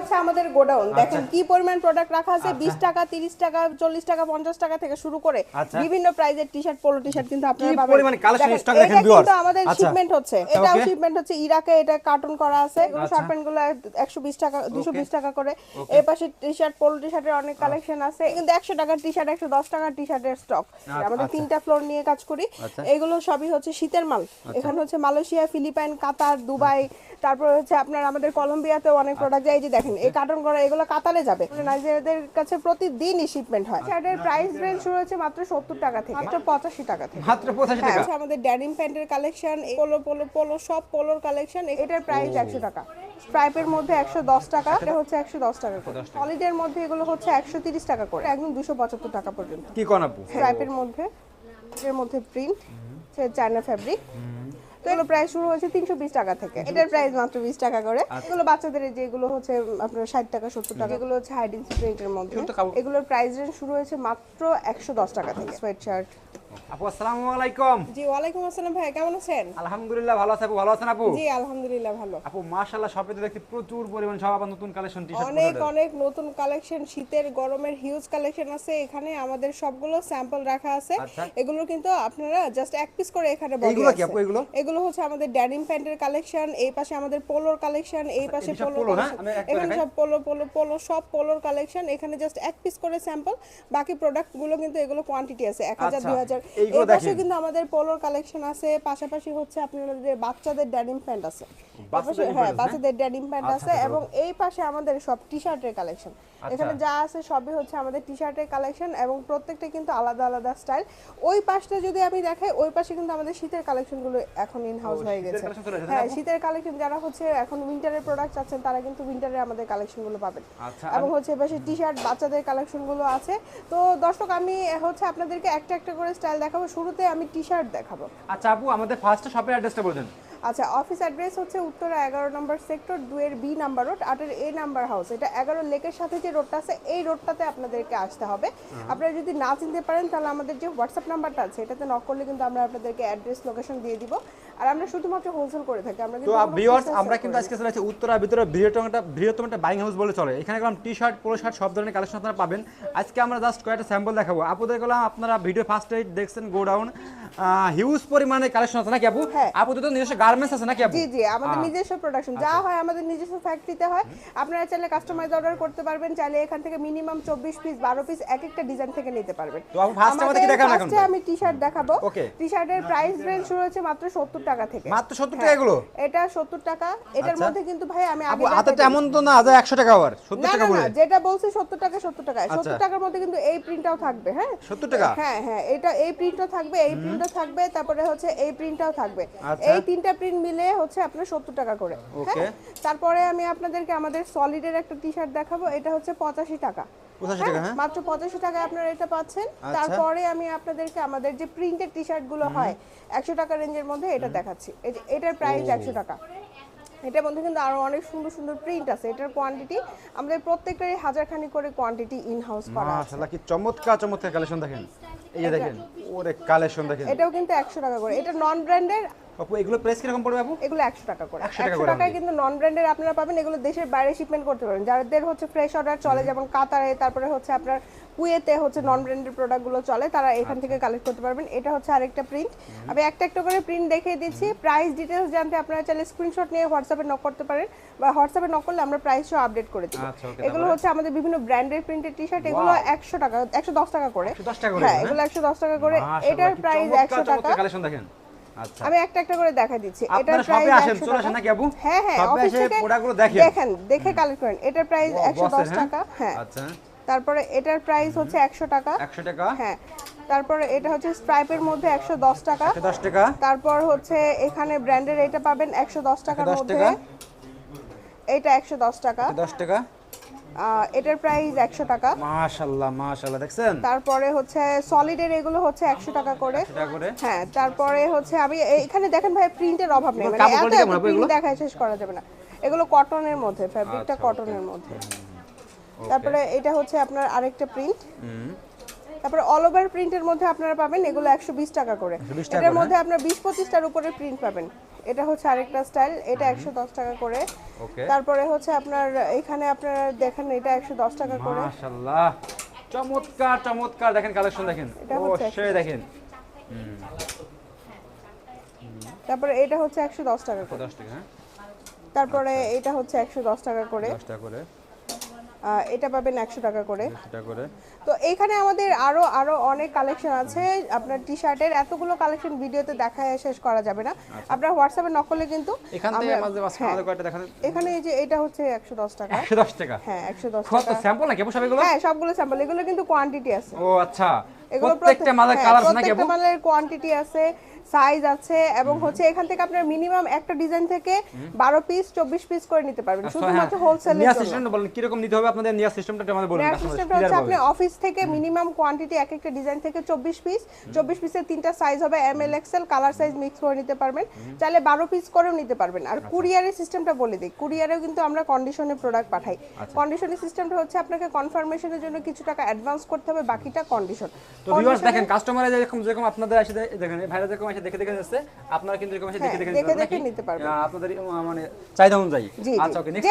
হচ্ছে আমাদের গোডাউন। দেখেন কি পরিমাণ প্রোডাক্ট রাখা আছে? বিশ টাকা তিরিশ টাকা চল্লিশ টাকা পঞ্চাশ টাকা থেকে শুরু করে আচ্ছা। বিভিন্ন প্রাইজের T shirt polo T shirt কিন্তু আপনারা পাবেন। পরিমাণ দেখেন, এটা। আমাদের আচ্ছা। শিপমেন্ট হচ্ছে। এটাও শিপমেন্ট হচ্ছে। ইরাকে এটা কার্টুন করা আছে। এগুলো আচ্ছা। গুলো একশো বিশ টাকা দুশো বিশ টাকা করে। এই পাশে টি শার্ট পোলো টি শার্টের অনেক কালেকশন আছে। কিন্তু একশো টাকার টি শার্ট একশো দশ টাকার টি শার্টের স্টক আমাদের আচ্ছা। তিনটা ফ্লোর নিয়ে কাজ করি। আচ্ছা। এগুলো সবই হচ্ছে শীতের মাল। এখানে হচ্ছে মালয়েশিয়া ফিলিপাইন কাতার দুবাই তারপর হচ্ছে আপনার আমাদের কলম্বিয়াতেও অনেক প্রোডাক্ট যায় যে দেখেন এই কার্টন করা এগুলো কাতারে যাবে। নাইজেরিয়াদের কাছে প্রতিদিনই শিপমেন্ট হয়। শার্টের প্রাইস রেঞ্জ শুরু হচ্ছে মাত্র সত্তর টাকা থেকে। মাত্র পঁচাশি টাকা থেকে। মাত্র পঁচাশি হ্যাঁ টাকা। হচ্ছে আমাদের ড্যানিম প্যান্টের কালেকশন পোলো পোলো পোলো সব পোলোর কালেকশন এটার প্রাইস একশো টাকা। স্ট্রাইপের মধ্যে একশো দশ টাকা এটা হচ্ছে একশো দশ টাকা করে। হলিডের মধ্যে এগুলো হচ্ছে একশো তিরিশ টাকা করে। একদম দুশো পঁচাত্তর টাকা পর্যন্ত। কি কোন আপু? স্ট্রাইপের মধ্যে এর মধ্যে প্রিন্ট সে চায়না ফ্যাব্রিক তো এগুলো প্রাইস শুরু হয়েছে তিনশো বিশ টাকা থেকে। এটার প্রাইস মাত্র বিশ টাকা করে। এগুলো বাচ্চাদের যেগুলো হচ্ছে আপনার ষাট টাকা সত্তর টাকা এগুলো হচ্ছে হাইডিং প্রিন্টের মধ্যে এগুলোর প্রাইস রেঞ্জ শুরু হয়েছে মাত্র একশো দশ টাকা থেকে। সোয়েট শার্ট আপু আসসালামু আলাইকুম। জি ওয়ালাইকুম আসসালাম ভাই কেমন আছেন? আলহামদুলিল্লাহ ভালো আছে আপু ভালো আছেন আপু? জি আলহামদুলিল্লাহ ভালো। আপু মাশাআল্লাহ শপে তো দেখছি প্রচুর পরিমাণ সব আবার নতুন কালেকশন টি শার্ট অনেক অনেক নতুন কালেকশন শীতের গরমের হিউজ কালেকশন আছে এখানে আমাদের সবগুলো স্যাম্পল রাখা আছে। আচ্ছা। এগুলো কিন্তু আপনারা জাস্ট এক পিস করে এখানে body এইগুলো কি আপু, এগুলো? এগুলো হচ্ছে আমাদের ড্যানিম প্যান্টের কালেকশন এই পাশে আমাদের পোলোর কালেকশন এই পাশে পোলো হ্যাঁ? এখানে সব পোলো পোলো পোলো সব পোলোর কালেকশন এখানে জাস্ট এক পিস করে স্যাম্পল বাকি প্রোডাক্টগুলো কিন্তু এগুলো কোয়ান্টিটি আছে এক হাজার আচ্ছা, দুই হাজার এইগুলো দেখেন। কিন্তু আমাদের পোলোর কালেকশন আছে পাশাপাশি হচ্ছে আপনাদের বাচ্চাদের ড্যানিম প্যান্ট আছে। হ্যাঁ বাচ্চাদের ড্যানিম প্যান্ট আচ্ছা, আছে আচ্ছা, এবং এই পাশে আমাদের সব টি শার্টের কালেকশন। এখানে যা আছে সবই হচ্ছে আমাদের টি শার্টের কালেকশন এবং প্রত্যেকটা কিন্তু আলাদা আলাদা স্টাইল ওই পাশটা যদি আমি দেখাই ওই পাশে কিন্তু আমাদের শীতের কালেকশনগুলো এখন ইন হাউস হয়ে গেছে। হ্যাঁ শীতের কালেকশন যারা হচ্ছে এখন উইন্টারের প্রোডাক্ট চাচ্ছেন তারা কিন্তু উইন্টারে আমাদের কালেকশনগুলো পাবেন। আচ্ছা, এবং হচ্ছে এপাশে টি শার্ট বাচ্চাদের কালেকশনগুলো আছে। তো দর্শক আমি হচ্ছে আপনাদেরকে একটা একটা করে স্টাইল দেখাবো। শুরুতে আমি টি শার্ট দেখাবো। আচ্ছা আপু আমাদের ফার্স্ট শপের অ্যাড্রেসটা বলছেন আচ্ছা অফিস অ্যাড্রেস হচ্ছে উত্তরা এগারো নম্বর সেক্টর দুয়ের বি নাম্বার রোড আটের এ নাম্বার হাউস এটা এগারো লেকের সাথে যে রোডটা আছে এই রোডটাতে আপনাদেরকে আসতে হবে। আপনারা যদি না চিনতে পারেন তাহলে আমাদের যে হোয়াটসঅ্যাপ নাম্বারটা আছে এটাতে নক করলে কিন্তু আমরা আপনাদেরকে অ্যাড্রেস লোকেশন দিয়ে দিব। আর আমরা শুধুমাত্র হোলসেল করে থাকি আমরা কিন্তু ভিউয়ার্স আমরা কিন্তু আজকে চলে উত্তরা ভিতরে বৃহত্তম একটা বৃহত্তম একটা বাইং হাউস বলে চলে। এখানে গেলাম টি শার্ট পোলো শার্ট সব ধরনের কালেকশন আপনারা পাবেন। আজকে আমরা জাস্ট কয়েকটা স্যাম্পল দেখাবো। আপুদের গেলাম আপনারা ভিডিও ফার্স্ট দেখছেন গো ডাউন হিউজ পরিমাণে কালেকশন আছে নাকি আপু? হ্যাঁ। আপুদের তো নিজস্ব গার্মেন্টস আছে নাকি আপু? জি জি আমাদের নিজস্ব প্রোডাকশন যা হয় আমাদের নিজস্ব ফ্যাক্টরিতে হয়। আপনারা চাইলে কাস্টমাইজ অর্ডার করতে পারবেন চাইলে এখান থেকে মিনিমাম চব্বিশ পিস বারো পিস এক একটা ডিজাইন থেকে নিতে পারবেন। তো আপু ফার্স্ট আমাদের কি দেখান এখন? ফার্স্টে আমি টি শার্ট দেখাবো। টি শার্টের প্রাইস রেঞ্জ শুরু হচ্ছে মাত্র সত্তর টাকা থেকে। মাত্র 70 টাকা হ্যাঁ, এগুলো? এটা সত্তর টাকা। এটার আচ্ছা। মধ্যে কিন্তু ভাই আমি আপু আগে হাতে এমন তো না যে একশো টাকা আবার। সত্তর না টাকা বলে। না যেটা বলছি সত্তর টাকা সত্তর টাকা আচ্ছা। সত্তর টাকার মধ্যে কিন্তু এই প্রিন্টটাও থাকবে হ্যাঁ? 70 টাকা? হ্যাঁ হ্যাঁ এটা এই প্রিন্টও থাকবে এই প্রিন্টও থাকবে তারপরে হচ্ছে এই প্রিন্টটাও থাকবে। আচ্ছা। এই তিনটা প্রিন্ট মিলে হচ্ছে আপনার সত্তর টাকা করে. হ্যাঁ? তারপরে আমি আপনাদেরকে আমাদের সলিডের একটা টি শার্ট দেখাবো। এটা হচ্ছে পঁচাশি টাকা। টাকা হ্যাঁ? মাত্র পঁচাশি টাকায় আপনারা এটা পাচ্ছেন। আচ্ছা। তারপরে আমি আপনাদেরকে আমাদের যে প্রিন্টেড টি শার্টগুলো হয় একশো টাকা রেঞ্জের মধ্যে এটা দেখাচ্ছি। এটার প্রাইস একশো টাকা। এটার মধ্যে কিন্তু আরও অনেক সুন্দর সুন্দর প্রিন্ট আছে। এটার কোয়ান্টিটি আমাদের প্রত্যেকটারই হাজারখানি করে কোয়ান্টিটি ইন হাউস করা আছে। মাশাআল্লাহ কি চমৎকার চমৎকার কালেকশন দেখেন। এই যে দেখেন ওরে কালেকশন দেখেন। এটাও কিন্তু একশো টাকা করে। এটা নন ব্র্যান্ডের আপু এগুলো প্রাইস কীরকম পড়বে আপু এগুলো একশো টাকা করে। 100 একশো টাকায় কিন্তু নন ব্র্যান্ডের আপনারা পাবেন এগুলো দেশের বাইরে শিপমেন্ট করতে পারেন যাদের হচ্ছে ফ্রেশ অর্ডার চলে যেমন কাতারে তারপরে হচ্ছে আপনার কুয়েতে হচ্ছে নন ব্র্যান্ডের প্রোডাক্টগুলো চলে তারা এখান থেকে কালেক্ট করতে পারবেন। এটা হচ্ছে আরেকটা প্রিন্ট আমি একটা একটা করে প্রিন্ট দেখিয়ে দিচ্ছি। প্রাইস ডিটেলস জানতে আপনারা চাইলে স্ক্রিনশট নিয়ে হোয়াটসঅ্যাপে নক করতে পারেন বা হোয়াটসঅ্যাপে নক করলে আমরা প্রাইসও আপডেট করে দিই আচ্ছা, এগুলো হচ্ছে আমাদের বিভিন্ন ব্র্যান্ডের প্রিন্টেড টি শার্ট এগুলো একশো টাকা একশো দশ টাকা করে। 110 টাকা করে, হ্যাঁ হ্যাঁ? এগুলো একশো দশ টাকা করে। এটার প্রাইস চমৎকার একশো চমৎকার টাকা কালেকশন দেখেন। আচ্ছা আমি একটা একটা করে দেখা দিচ্ছি। এটার আপনারা প্রাইস আসেন, চলে আসেন নাকি আপু? হ্যাঁ হ্যাঁ অফিস এসে প্রোডাক্টগুলো দেখেন। দেখেন দেখে কালেক্ট করেন। এটার প্রাইস ও, 110 হ্যাঁ? টাকা হ্যাঁ। আচ্ছা। তারপরে এটার প্রাইস হচ্ছে 100 টাকা। 100 টাকা। হ্যাঁ। তারপরে এটা হচ্ছে স্ট্রাইপের মধ্যে 110 টাকা। 10 টাকা। তারপর হচ্ছে এখানে ব্র্যান্ডের এটা পাবেন 110 টাকার 110 মধ্যে। এটা 110 টাকা। 10 টাকা। এটার প্রাইস 100 টাকা। মাশাআল্লাহ মাশাআল্লাহ দেখছেন? তারপরে হচ্ছে সলিডের এগুলো হচ্ছে 100 টাকা করে। 100 টাকা করে। হ্যাঁ তারপরে হচ্ছে আমি এখানে দেখেন ভাই প্রিন্টের অভাব নেই। মানে এত প্রিন্ট? দেখায় শেষ করা যাবে না। এগুলো কটনের মধ্যে ফ্যাব্রিকটা আচ্ছা, কটনের মধ্যে। তারপরে এটা হচ্ছে আপনার আরেকটা প্রিন্ট তারপরে অল ওভার প্রিন্টের মধ্যে আপনারা পাবেন এগুলো একশো বিশ টাকা করে। এটার মধ্যে আপনার বিশ পঁচিশটার উপরে প্রিন্ট পাবেন। এটা হচ্ছে আরেকটা স্টাইল এটা একশো দশ টাকা করে। তারপরে হচ্ছে আপনার এখানে আপনারা দেখেন এটা একশো দশ টাকা করে। চমৎকার চমৎকার। দেখেন কালেকশন দেখেন। হচ্ছে সেই দেখেন। তারপরে এটা হচ্ছে একশো দশ টাকা করে। 10 টাকা হ্যাঁ। তারপরে আচ্ছা। এটা হচ্ছে একশো দশ টাকা করে। 10 টাকা করে। এটা পাবেন একশো টাকা করে। 10 টাকা করে। তো এখানে আমাদের আরও আরও অনেক কালেকশন আছে। আপনার টি শার্টের এতগুলো কালেকশন ভিডিওতে দেখায় শেষ করা যাবে না। আপনার হোয়াটসঅ্যাপে নকলে কিন্তু এখান হ্যাঁ, আমাদের কয়টা দেখান? এখানে এই যে এটা হচ্ছে একশো দশ টাকা। 110 টাকা? হ্যাঁ একশো দশ টাকা। স্যাম্পল নাকি আপু সব এগুলো? হ্যাঁ সবগুলো স্যাম্পল এগুলো কিন্তু কোয়ান্টিটি আছে। ও আচ্ছা। এগুলো প্রত্যেকটা মালের হ্যাঁ, কালার আছে নাকি প্রত্যেকটা মালের কোয়ান্টিটি আছে সাইজ আছে এবং হচ্ছে এখান থেকে আপনার মিনিমাম একটা ডিজাইন থেকে বারো পিস চব্বিশ পিস করে নিতে পারবেন। আচ্ছা, শুধুমাত্র হ্যাঁ। হোলসেলের নিয়া সিস্টেমটা বলেন কীরকম নিতে হবে আপনাদের নিয়া সিস্টেমটা আমাদের বলুন সিস্টেমটা হচ্ছে আপনি অফিস থেকে মিনিমাম কোয়ান্টিটি এক একটা ডিজাইন থেকে চব্বিশ পিস চব্বিশ পিসের তিনটা সাইজ হবে M L XL colour size mix করে নিতে পারবেন। চাইলে বারো পিস করেও নিতে পারবেন। আর আচ্ছা। কুরিয়ারের সিস্টেমটা বলে দিই। কুরিয়ারেও কিন্তু আমরা কন্ডিশনে প্রোডাক্ট পাঠাই। আচ্ছা। কন্ডিশনের সিস্টেমটা হচ্ছে আপনাকে কনফার্মেশনের জন্য কিছু টাকা অ্যাডভান্স করতে হবে বাকিটা কন্ডিশন তো ভিউয়ার্স দেখেন কাস্টমার যেরকম যেরকম আপনাদের এসে দেখেন ভাইরা যেরকম এসে দেখে দেখে যাচ্ছে আপনারা কিন্তু এরকম এসে দেখে হ্যাঁ, দেখে দেখে দেখে নিতে পারবেন। আপনাদের মানে চাহিদা অনুযায়ী। আচ্ছা ওকে নেক্সট?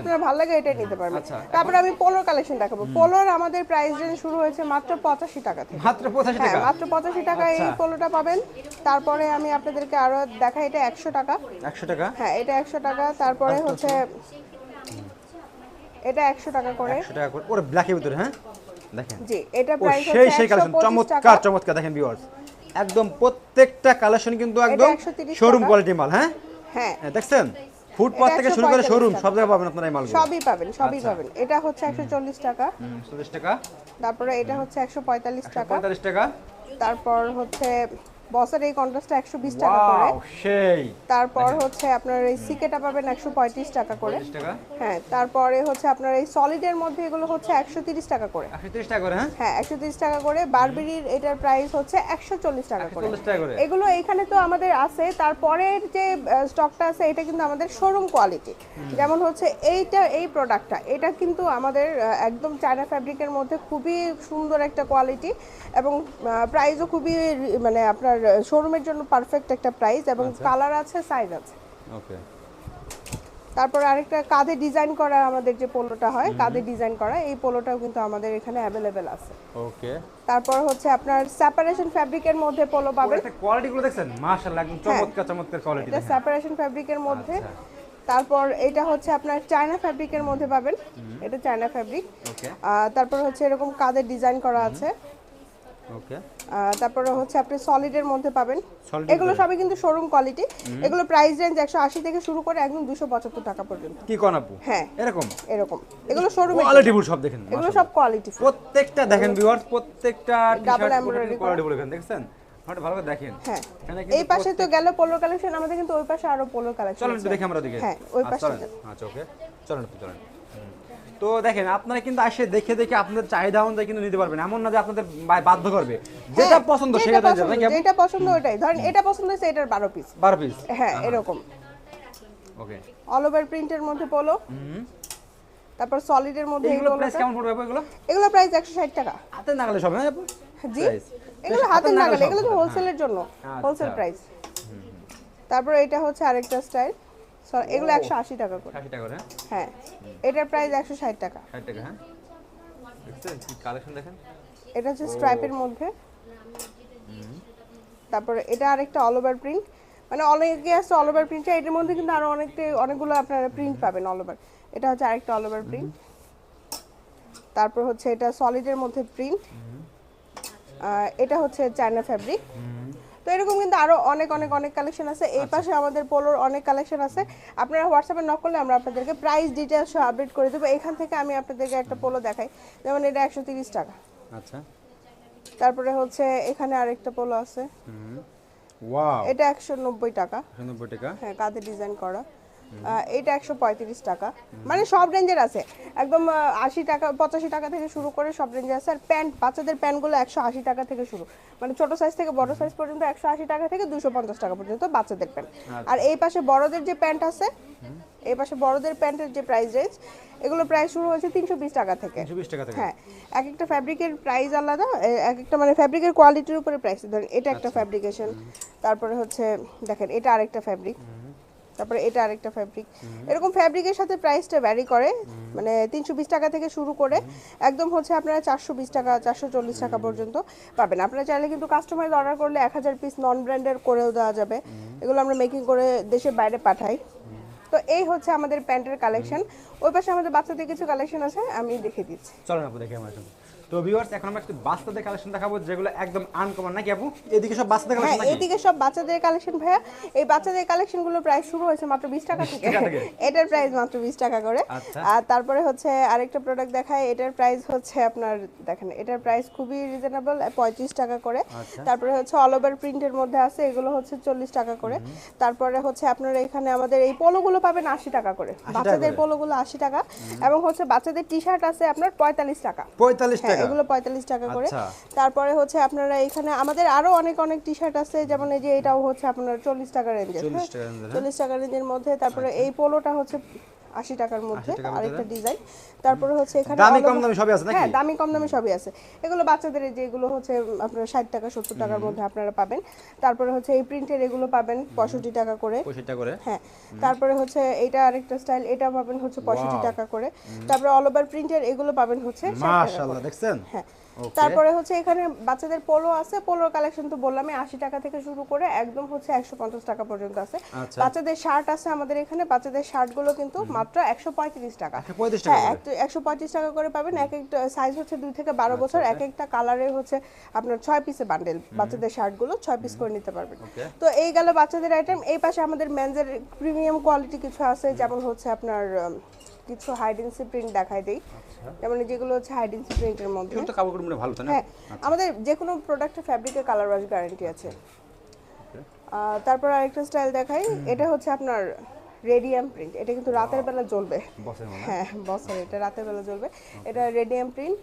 আপনার ভালো লাগে এটাই নিতে পারবেন। আচ্ছা, তারপরে আমি পোলোর কালেকশন দেখাবো। পোলোর আমাদের প্রাইস রেঞ্জ শুরু হয়েছে মাত্র পঁচাশি টাকা থেকে। মাত্র 85 হ্যাঁ টাকা? মাত্র পঁচাশি টাকা এই আচ্ছা। পোলোটা পাবেন। তারপরে আমি আপনাদেরকে আরও দেখাই এটা একশো টাকা। 100 টাকা? হ্যাঁ এটা একশো টাকা। তারপরে আচ্ছা, হচ্ছে এটা একশো টাকা করে। 100 টাকা করে। ওরে ব্ল্যাকের ভিতরে হ্যাঁ? দেখেন। জি এটা প্রাইস হচ্ছে সেই একশো কালেকশন চমৎকার চমৎকার। দেখেন ভিউয়ার্স একদম প্রত্যেকটা কালেকশন কিন্তু একদম 130 শোরুম কোয়ালিটি মাল হ্যাঁ? হ্যাঁ। হ্যাঁ, দেখছেন? ফুটপাথ থেকে শুরু করে শোরুম সব জায়গায় পাবেন আপনারা এই মালগুলো। সবই পাবেন সবই আচ্ছা। পাবেন। এটা হচ্ছে একশো চল্লিশ টাকা। 140 টাকা। তারপরে এটা হচ্ছে একশো পঁয়তাল্লিশ টাকা। 145 টাকা। তারপর হচ্ছে বসের এই কন্ট্রাস্টটা একশো বিশ টাকা করে। সেই। তারপর হচ্ছে আপনার এই সিকেটা পাবেন একশো পঁয়ত্রিশ টাকা করে। 40 টাকা? হ্যাঁ তারপরে হচ্ছে আপনার এই সলিডের মধ্যে এগুলো হচ্ছে একশো তিরিশ টাকা করে। 130 টাকা করে হ্যাঁ? হ্যাঁ একশো তিরিশ টাকা করে। বারবেরির এটার প্রাইস হচ্ছে একশো চল্লিশ টাকা করে। 40 টাকা করে। এগুলো এখানে তো আমাদের আছে। তারপরের যে স্টকটা আছে এটা কিন্তু আমাদের শোরুম কোয়ালিটি যেমন হচ্ছে এইটা এই প্রোডাক্টটা এটা কিন্তু আমাদের একদম চায়না ফ্যাব্রিকের মধ্যে খুবই সুন্দর একটা কোয়ালিটি এবং প্রাইসও খুবই মানে আপনার শোরুমের জন্য পারফেক্ট একটা প্রাইস এবং কালার আছে সাইজ আছে। ওকে তারপর আরেকটা কাঁধে ডিজাইন করা আমাদের যে পোলোটা হয় কাঁধে ডিজাইন করা এই পোলোটাও কিন্তু আমাদের এখানে অ্যাভেলেবেল আছে। ওকে তারপর হচ্ছে আপনার সেপারেশন ফ্যাব্রিকের মধ্যে পোলো পাবেন। এটা কোয়ালিটি গুলো দেখছেন? মাশাআল্লাহ একদম চমৎকার চমৎকার কোয়ালিটি এটা সেপারেশন ফ্যাব্রিকের মধ্যে। আচ্ছা। তারপর এটা হচ্ছে আপনার চায়না ফ্যাব্রিকের মধ্যে পাবেন। এটা চায়না ফ্যাব্রিক ওকে তারপর হচ্ছে এরকম কাঁধের ডিজাইন করা আছে। তারপরে হচ্ছে আপনি সলিডের মধ্যে পাবেন। এগুলো সবই কিন্তু শোরুম কোয়ালিটি এগুলো প্রাইস রেঞ্জ একশো আশি থেকে শুরু করে একদম দুশো পঁচাত্তর টাকা পর্যন্ত। কি কোন আপু? হ্যাঁ। এরকম? এরকম। এগুলো শোরুমে কোয়ালিটি ফুল সব দেখেন এগুলো সব কোয়ালিটি প্রত্যেকটা দেখেন ভিউয়ার্স প্রত্যেকটা embroidery করা। কোয়ালিটি বলে দেখছেন? ভালো করে দেখেন। হ্যাঁ। এই পাশে তো গেল পোলো কালেকশন আমাদের কিন্তু ওই পাশে আরও পোলো কালেকশন চলেন দেখি আমরা হ্যাঁ, ওই আচ্ছা, পাশে। আচ্ছা ওকে। চলেন চলেন। তো দেখেন আপনারা কিন্তু আসে দেখে দেখে আপনাদের চাহিদা অনুযায়ী কিন্তু নিতে পারবেন। এমন না যে আপনাদের বাধ্য করবে। যেটা পছন্দ সেটা? যেটা পছন্দ ওটাই ধরেন এটা পছন্দ হয়েছে এটার বারো পিস বারো পিস হ্যাঁ এরকম। ওকে অল ওভার প্রিন্টের মধ্যে পোলো তারপর সলিডের মধ্যে এগুলো প্রাইস কেমন পড়বে এগুলো? এগুলো প্রাইস একশো ষাট টাকা। হাতে নাগালে সব হ্যাঁ জি। এগুলো হাতে নাগালে এগুলো তো হ্যাঁ, হোলসেলের জন্য। আচ্ছা। হোলসেল প্রাইস তারপর এটা হচ্ছে আরেকটা স্টাইল এগুলো একশো আশি টাকা করে। আশি টাকা করে হ্যাঁ? হ্যাঁ এটার প্রাইস একশো ষাট টাকা। ষাট টাকা হ্যাঁ? কালেকশন দেখেন? এটা হচ্ছে স্ট্রাইপের মধ্যে। তারপরে এটা আরেকটা অল ওভার প্রিন্ট মানে অনেকে আছে অল ওভার প্রিন্ট এটার মধ্যে কিন্তু আরও অনেকটা অনেকগুলো আপনারা প্রিন্ট পাবেন অল ওভার এটা হচ্ছে আরেকটা অল ওভার প্রিন্ট তারপর হচ্ছে এটা সলিডের মধ্যে প্রিন্ট এটা হচ্ছে চায়না ফ্যাব্রিক এরকম কিন্তু আরও অনেক অনেক অনেক কালেকশন আছে। এই পাশে আমাদের পোলোর অনেক কালেকশন আছে। আপনারা হোয়াটসঅ্যাপে নক করলে আমরা আপনাদেরকে প্রাইস ডিটেলস সহ আপডেট করে দেবো। এখান থেকে আমি আপনাদেরকে একটা পোলো দেখাই। যেমন এটা একশো তিরিশ টাকা। আচ্ছা। তারপরে হচ্ছে এখানে আরেকটা পোলো আছে। হুম। ওয়াও এটা একশো নব্বই টাকা। নব্বই টাকা। হ্যাঁ কাঁধে ডিজাইন করা। এটা একশো পঁয়ত্রিশ টাকা। মানে সব রেঞ্জের আছে। একদম আশি টাকা পঁচাশি টাকা থেকে শুরু করে সব রেঞ্জে আছে। আর প্যান্ট বাচ্চাদের প্যান্টগুলো একশো আশি টাকা থেকে শুরু। মানে ছোট সাইজ থেকে বড় সাইজ পর্যন্ত একশো আশি টাকা থেকে দুশো পঞ্চাশ টাকা পর্যন্ত বাচ্চাদের প্যান্ট। আর এই পাশে বড়দের যে প্যান্ট আছে এই পাশে বড়দের প্যান্টের যে প্রাইস রেঞ্জ এগুলো প্রাইস শুরু হয়েছে তিনশো বিশ টাকা থেকে। হ্যাঁ। এক একটা ফ্যাব্রিকের প্রাইস আলাদা এক একটা মানে ফ্যাব্রিকের কোয়ালিটির উপরে প্রাইস ধরেন এটা একটা আচ্ছা। ফ্যাব্রিকেশন তারপরে হচ্ছে দেখেন এটা আরেকটা ফ্যাব্রিক তারপরে এটা আরেকটা ফ্যাব্রিক এরকম ফ্যাব্রিকের সাথে প্রাইসটা ভ্যারি করে মানে তিনশো বিশ টাকা থেকে শুরু করে একদম হচ্ছে আপনারা চারশো বিশ টাকা চারশো চল্লিশ টাকা পর্যন্ত পাবেন। আপনারা চাইলে কিন্তু কাস্টমাইজ অর্ডার করলে এক হাজার পিস নন ব্র্যান্ডের করেও দেওয়া যাবে। এগুলো আমরা মেকিং করে দেশের বাইরে পাঠাই। তো এই হচ্ছে আমাদের প্যান্টের কালেকশন ওই পাশে আমাদের বাচ্চাদের কিছু কালেকশন আছে আমি দেখে দিচ্ছি। চলেন আপু দেখি আমার তো ভিউয়ার্স এখন আমরা একটু বাচ্চাদের কালেকশন দেখাবো যেগুলো একদম আনকমন নাকি আপু? এদিকে সব বাচ্চাদের হ্যাঁ কালেকশন নাকি? এদিকে সব বাচ্চাদের কালেকশন ভাইয়া। এই বাচ্চাদের কালেকশনগুলো প্রাইস শুরু হয়েছে মাত্র বিশ টাকা থেকে। এটার প্রাইস মাত্র বিশ টাকা করে। আচ্ছা। আর তারপরে হচ্ছে আরেকটা প্রোডাক্ট দেখায় এটার প্রাইস হচ্ছে আপনার দেখেন এটার প্রাইস খুবই রিজনেবল পঁয়ত্রিশ টাকা করে। আচ্ছা। তারপরে হচ্ছে অল ওভার প্রিন্টের মধ্যে আছে এগুলো হচ্ছে চল্লিশ টাকা করে। তারপরে হচ্ছে আপনার এখানে আমাদের এই পোলোগুলো পাবেন আশি টাকা করে। বাচ্চাদের? পোলোগুলো আশি টাকা। এবং হচ্ছে বাচ্চাদের টি শার্ট আছে আপনার পঁয়তাল্লিশ টাকা। পঁয়তাল্লিশ হ্যাঁ টাকা এগুলো পঁয়তাল্লিশ টাকা করে আচ্ছা। তারপরে হচ্ছে আপনারা এখানে আমাদের আরও অনেক অনেক টি শার্ট আছে যেমন এই যে এটাও হচ্ছে আপনার চল্লিশ টাকা রেঞ্জের 40 টাকা range এর, হ্যাঁ? চল্লিশ টাকা রেঞ্জের মধ্যে তারপরে এই পোলোটা হচ্ছে আশি টাকার মধ্যে আরেকটা ডিজাইন। তারপরে হচ্ছে এখানে দামি কম দামি সবই আছে নাকি? হ্যাঁ দামি কম দামি সবই আছে। এগুলো বাচ্চাদের এই যে হচ্ছে আপনার ষাট টাকা সত্তর টাকার মধ্যে আপনারা পাবেন। তারপরে হচ্ছে এই প্রিন্টের এগুলো পাবেন পঁয়ষট্টি টাকা করে। পঁয়ষট্টি টাকা করে? হ্যাঁ তারপরে হচ্ছে এটা আরেকটা স্টাইল এটা পাবেন হচ্ছে পঁয়ষট্টি. টাকা করে। তারপরে অল ওভার প্রিন্টের এগুলো পাবেন হচ্ছে 60 টাকা মাশাআল্লাহ দেখছেন? হ্যাঁ তারপরে হচ্ছে এখানে বাচ্চাদের পোলো আছে পোলোর কালেকশন তো বললামই আশি টাকা থেকে শুরু করে একদম হচ্ছে একশো পঞ্চাশ টাকা পর্যন্ত আছে। আচ্ছা। বাচ্চাদের শার্ট আছে আমাদের এখানে বাচ্চাদের শার্টগুলো কিন্তু মাত্র একশো পঁয়ত্রিশ টাকা। 135 হ্যাঁ করে? একশো পঁয়ত্রিশ টাকা করে পাবেন। এক একটা সাইজ হচ্ছে দুই থেকে বারো আচ্ছা, বছর। এক একটা কালারে হচ্ছে আপনার ছয় পিসে বান্ডেল বাচ্চাদের শার্টগুলো ছয় পিস করে নিতে পারবেন। তো এই গেল বাচ্চাদের আইটেম এই পাশে আমাদের মেনজের প্রিমিয়াম কোয়ালিটি কিছু আছে যেমন হচ্ছে আপনার কিছু হাইডেন্সি প্রিন্ট দেখাই দেই। যেমন যেগুলো হচ্ছে হাইডেন্সি প্রিন্টের মধ্যে। কাপড় মানে ভালো তাই না? হ্যাঁ আমাদের যে কোনো প্রোডাক্টের ফ্যাব্রিকের কালার ওয়াশ গ্যারান্টি আছে। তারপর আরেকটা স্টাইল দেখাই। এটা হচ্ছে আপনার রেডিয়াম প্রিন্ট এটা কিন্তু রাতের বেলা জ্বলবে। হ্যাঁ বছর এটা রাতের বেলা জ্বলবে। এটা রেডিয়াম প্রিন্ট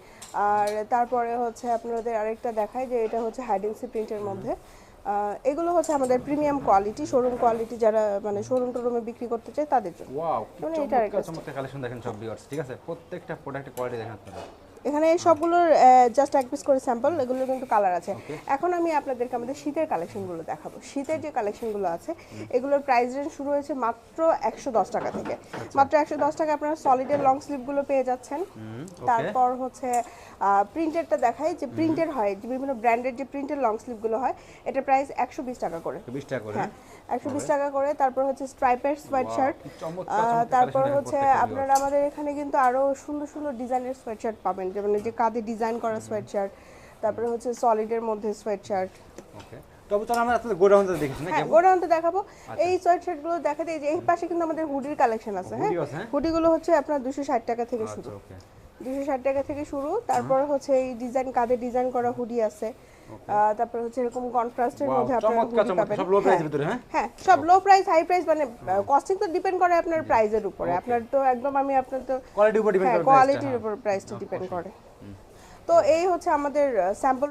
আর তারপরে হচ্ছে আপনাদের আরেকটা দেখাই যে এটা হচ্ছে হাইডেন্সি প্রিন্টের মধ্যে। এগুলো হচ্ছে আমাদের প্রিমিয়াম কোয়ালিটি শোরুম কোয়ালিটি যারা মানে শোরুম টোরুমে বিক্রি করতে চায় তাদের জন্য। ওয়াও মানে এটা কালেকশন দেখেন সব ভিউয়ার্স ঠিক আছে? প্রত্যেকটা প্রোডাক্টের কোয়ালিটি দেখেন আপনারা এখানে সবগুলোর জাস্ট এক পিস করে স্যাম্পল এগুলো কিন্তু কালার আছে। এখন আমি আপনাদেরকে আমাদের শীতের কালেকশনগুলো দেখাবো। শীতের যে কালেকশনগুলো আছে এগুলোর প্রাইস রেঞ্জ শুরু হয়েছে মাত্র একশো দশ টাকা থেকে। মাত্র একশো দশ টাকা আপনারা সলিডের লং স্লিভগুলো পেয়ে যাচ্ছেন। তারপর হচ্ছে প্রিন্টেরটা দেখাই যে প্রিন্টের হয় যে বিভিন্ন ব্র্যান্ডের যে প্রিন্টের লং স্লিভগুলো হয় এটার প্রাইস একশো বিশ টাকা করে। বিশ টাকা করে। হ্যাঁ। একশো বিশ টাকা করে তারপর হচ্ছে স্ট্রাইপের সোয়েট শার্ট কি চমৎকার চমৎকার। তারপর হচ্ছে আপনারা আমাদের এখানে কিন্তু আরও সুন্দর সুন্দর ডিজাইনের সোয়েট শার্ট পাবেন যেমন এই যে কাঁধে ডিজাইন করা সোয়েট শার্ট তারপরে হচ্ছে সলিডের মধ্যে সোয়েট শার্ট ওকে তবে চলো আমরা আপনাদের গোডাউনটা দেখেছি নাকি হ্যাঁ আপু? গোডাউনতে দেখাবো। এই সোয়েট শার্টগুলো দেখাতে এই যে এই পাশে কিন্তু আমাদের হুডির কালেকশন আছে হ্যাঁ? হুডি হ্যাঁ? হচ্ছে আপনার দুশো ষাট টাকা থেকে শুরু। আচ্ছা দুশো ষাট টাকা থেকে শুরু তারপর হচ্ছে এই ডিজাইন কাঁধে ডিজাইন করা হুডি আছে। তারপর হচ্ছে এরকম কন্ট্রাস্টের মধ্যে আপনারা সব লো প্রাইস হ্যাঁ। ভিতরে হ্যাঁ? হ্যাঁ সব লো প্রাইস হাই প্রাইস মানে কস্টিং তো ডিপেন্ড করে আপনার প্রাইসের উপরে। আপনার তো একদম আমি আপনার তো কোয়ালিটির উপর ডিপেন্ড হ্যাঁ করে কোয়ালিটির উপর প্রাইসটা ডিপেন্ড করে। তো এই হচ্ছে আমাদের স্যাম্পল